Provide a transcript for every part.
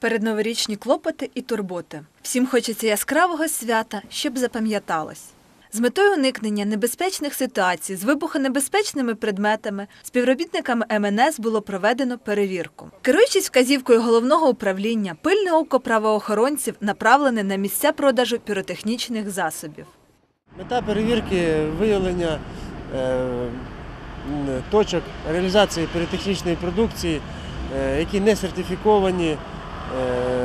Передноворічні клопоти і турботи. Всім хочеться яскравого свята, щоб запам'яталось. З метою уникнення небезпечних ситуацій з вибухонебезпечними предметами співробітниками МНС було проведено перевірку. Керуючись вказівкою головного управління, пильне око правоохоронців направлене на місця продажу піротехнічних засобів. Мета перевірки виявлення е, точок реалізації піротехнічної продукції, е, які не сертифіковані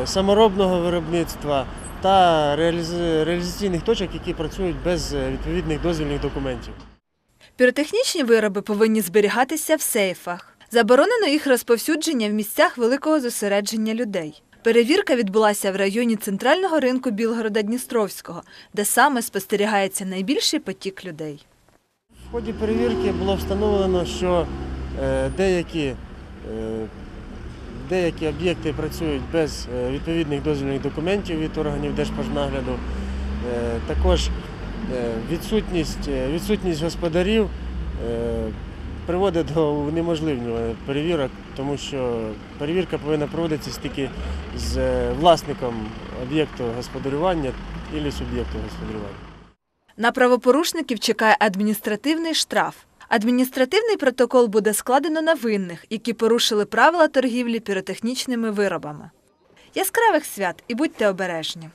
саморобного виробництва та реалізаційних точок, які працюють без е, відповідних дозвільних документів. Піротехнічні вироби повинні зберігатися в сейфах. Заборонено їх розповсюдження в місцях великого зосередження людей. Перевірка відбулася в районі центрального ринку Білгорода Дністровського, де саме спостерігається найбільший потік людей. В ході перевірки було встановлено, що е, деякі, е, деякі об'єкти працюють без е, відповідних дозвільних документів від органів Держпожнагляду. Е, Також е, відсутність, відсутність господарів приводить до унеможливлення перевірок, тому що перевірка повинна проводитися тільки з власником об'єкту господарювання і суб'єкту господарювання. На правопорушників чекає адміністративний штраф. Адміністративний протокол буде складено на винних, які порушили правила торгівлі піротехнічними виробами. Яскравих свят і будьте обережні!